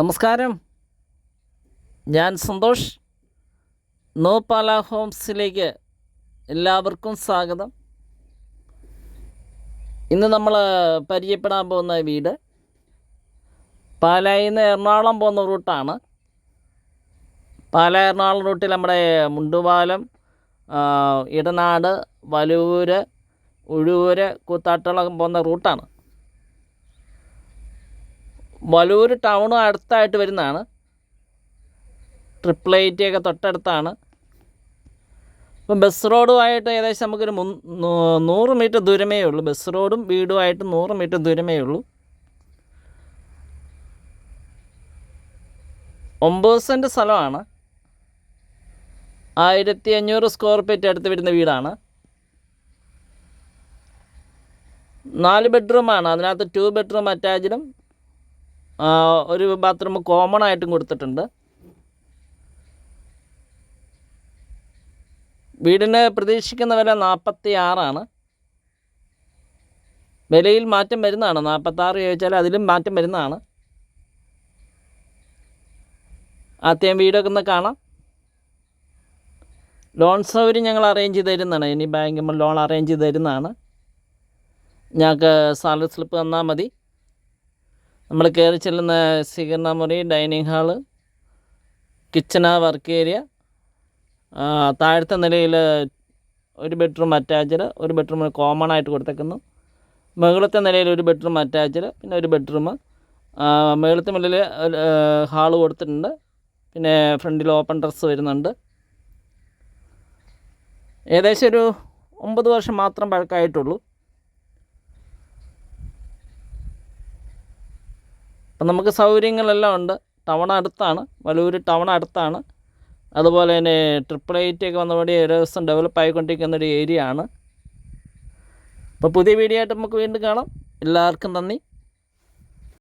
നമസ്കാരം. ഞാൻ സന്തോഷ്. നോ പാല ഹോംസിലേക്ക് എല്ലാവർക്കും സ്വാഗതം. ഇന്ന് നമ്മൾ പരിചയപ്പെടാൻ പോകുന്ന വീട് പാലായിൽ നിന്ന് എറണാകുളം പോകുന്ന റൂട്ടാണ്. പാല എറണാകുളം റൂട്ടിൽ നമ്മുടെ മുണ്ടുപാലം ഇടനാട് വലൂര് ഉഴൂര് കൂത്താട്ടളം പോകുന്ന റൂട്ടാണ്. വലൂർ ടൗണും അടുത്തായിട്ട് വരുന്നതാണ്. ട്രിപ്പിൾ എയ്റ്റി ഒക്കെ തൊട്ടടുത്താണ്. ഇപ്പം ബസ് റോഡുമായിട്ട് ഏകദേശം നമുക്കൊരു മുൻ നൂറ് മീറ്റർ ദൂരമേ ഉള്ളൂ. ബസ് റോഡും വീടുമായിട്ട് നൂറ് മീറ്റർ ദൂരമേ ഉള്ളൂ. ഒമ്പത് സെന്റ് സ്ഥലമാണ്. ആയിരത്തി അഞ്ഞൂറ് സ്ക്വയർ ഫീറ്റ് അടുത്ത് വരുന്ന വീടാണ്. നാല് ബെഡ്റൂമാണ്. അതിനകത്ത് ടു ബെഡ്റൂം അറ്റാച്ച്ഡും ആ, ഒരു ബാത്റൂം കോമൺ ആയിട്ടും കൊടുത്തിട്ടുണ്ട്. വീടിന് പ്രതീക്ഷിക്കുന്ന വില നാൽപ്പത്തി ആറാണ് വിലയിൽ മാറ്റം വരുന്നതാണ്. നാൽപ്പത്താറ് ചോദിച്ചാൽ അതിലും മാറ്റം വരുന്നതാണ്. ആദ്യം വീടൊക്കെ ഒന്ന് കാണാം. ലോൺ സൗകര്യം ഞങ്ങൾ അറേഞ്ച് ചെയ്ത് തരുന്നതാണ്. ഇനി ബാങ്കിൽ ലോൺ അറേഞ്ച് ചെയ്ത് തരുന്നതാണ്. ഞങ്ങൾക്ക് സാലറി സ്ലിപ്പ് തന്നാൽ മതി. നമ്മൾ കയറി ചെല്ലുന്ന സ്വീകരണ മുറി dining hall kitchen work area താഴത്തെ നിലയിൽ ഒരു ബെഡ്റൂം അറ്റാച്ച്ഡ് ഒരു ബെഡ്റൂം കോമൺ ആയിട്ട് കൊടുത്തേക്കുന്നു. മുകളത്തെ നിലയിൽ ഒരു ബെഡ്റൂം അറ്റാച്ച്ഡ് പിന്നെ ഒരു ബെഡ്റൂം മുകളത്തെ മുകളിൽ ഹാൾ കൊടുത്തിട്ടുണ്ട്. പിന്നെ ഫ്രണ്ടിൽ ഓപ്പൺ ഡ്രസ്സ് വരുന്നുണ്ട്. ഏകദേശം ഒരു ഒമ്പത് വർഷം മാത്രം പഴക്കമായിട്ടുള്ളൂ. അപ്പം നമുക്ക് സൗകര്യങ്ങളെല്ലാം ഉണ്ട്. ടൗൺ അടുത്താണ്. വലൂർ ടൗൺ അടുത്താണ്. അതുപോലെ തന്നെ ട്രിപ്പിൾ എയ്റ്റ് ഒക്കെ വന്നപടി ഒരു ദിവസം ഡെവലപ്പ് ആയിക്കൊണ്ടിരിക്കുന്ന ഒരു ഏരിയ ആണ്. അപ്പോൾ പുതിയ വീഡിയോ ആയിട്ട് നമുക്ക് വീണ്ടും കാണാം. എല്ലാവർക്കും നന്ദി.